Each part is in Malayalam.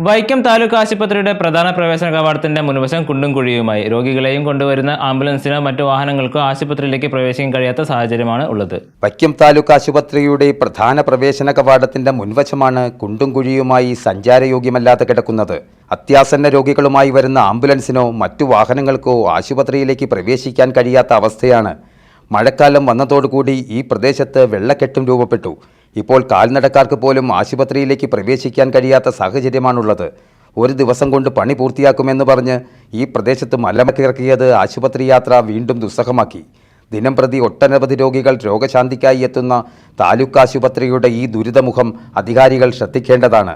വൈക്കം താലൂക്ക് ആശുപത്രിയുടെ പ്രധാന പ്രവേശന കവാടത്തിന്റെ മുൻവശം കുണ്ടും കുഴിയുമായി. രോഗികളെയും കൊണ്ടുവരുന്ന ആംബുലൻസിനോ മറ്റു വാഹനങ്ങൾക്കോ ആശുപത്രിയിലേക്ക് പ്രവേശിക്കാൻ കഴിയാത്ത സാഹചര്യമാണ് ഉള്ളത്. വൈക്കം താലൂക്ക് ആശുപത്രിയുടെ പ്രധാന പ്രവേശന കവാടത്തിന്റെ മുൻവശമാണ് കുണ്ടും കുഴിയുമായി സഞ്ചാരയോഗ്യമല്ലാതെ കിടക്കുന്നത്. അത്യാസന്ന രോഗികളുമായി വരുന്ന ആംബുലൻസിനോ മറ്റു വാഹനങ്ങൾക്കോ ആശുപത്രിയിലേക്ക് പ്രവേശിക്കാൻ കഴിയാത്ത അവസ്ഥയാണ്. മഴക്കാലം വന്നതോടുകൂടി ഈ പ്രദേശത്ത് വെള്ളക്കെട്ടും രൂപപ്പെട്ടു. ഇപ്പോൾ കാൽനടക്കാർക്ക് പോലും ആശുപത്രിയിലേക്ക് പ്രവേശിക്കാൻ കഴിയാത്ത സാഹചര്യമാണുള്ളത്. ഒരു ദിവസം കൊണ്ട് പണി പൂർത്തിയാക്കുമെന്ന് പറഞ്ഞ് ഈ പ്രദേശത്ത് മലമക്കിറക്കിയത് ആശുപത്രി യാത്ര വീണ്ടും ദുസ്സഹമാക്കി. ദിനം പ്രതി ഒട്ടനവധി രോഗികൾ രോഗശാന്തിക്കായി എത്തുന്ന താലൂക്ക് ആശുപത്രിയുടെ ഈ ദുരിതമുഖം അധികാരികൾ ശ്രദ്ധിക്കേണ്ടതാണ്.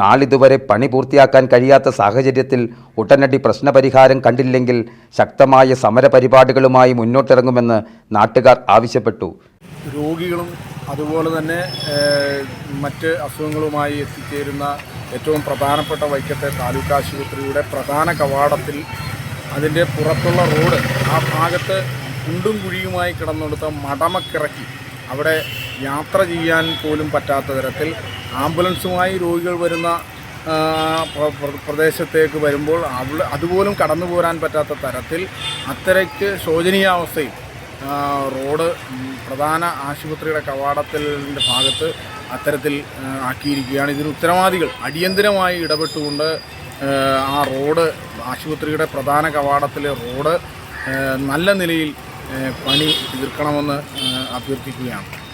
നാളിതുവരെ പണി പൂർത്തിയാക്കാൻ കഴിയാത്ത സാഹചര്യത്തിൽ ഉടനടി പ്രശ്നപരിഹാരം കണ്ടില്ലെങ്കിൽ ശക്തമായ സമരപരിപാടികളുമായി മുന്നോട്ടിറങ്ങുമെന്ന് നാട്ടുകാർ ആവശ്യപ്പെട്ടു. രോഗികളും അതുപോലെ തന്നെ മറ്റ് അസുഖങ്ങളുമായി എത്തിച്ചേരുന്ന ഏറ്റവും പ്രധാനപ്പെട്ട വൈക്കത്തെ താലൂക്ക് ആശുപത്രിയുടെ പ്രധാന കവാടത്തിൽ അതിന്റെ പുറത്തുള്ള റോഡ് ആ ഭാഗത്ത് കുണ്ടും കുഴിയുമായി കിടന്നെടുത്ത മടമക്കിറക്കി അവിടെ യാത്ര ചെയ്യാൻ പോലും പറ്റാത്ത തരത്തിൽ ആംബുലൻസുമായി രോഗികൾ വരുന്ന പ്രദേശത്തേക്ക് വരുമ്പോൾ അവിടെ അതുപോലും കടന്നു പോരാൻ പറ്റാത്ത തരത്തിൽ അത്രയ്ക്ക് ശോചനീയാവസ്ഥയിൽ ആ, റോഡ് പ്രധാന ആശുപത്രിയുടെ കവാടത്തിന്റെ ഭാഗത്ത് അത്തരത്തിൽ ആക്കിയിരിക്കുകയാണ്. ഇതിന് ഉത്തരവാദികൾ അടിയന്തരമായി ഇടപെട്ടുകൊണ്ട് ആ, റോഡ് ആശുപത്രിയുടെ പ്രധാന കവാടത്തിലെ റോഡ് നല്ല നിലയിൽ പണി തീർക്കണമെന്ന് അഭ്യർത്ഥിക്കുകയാണ്.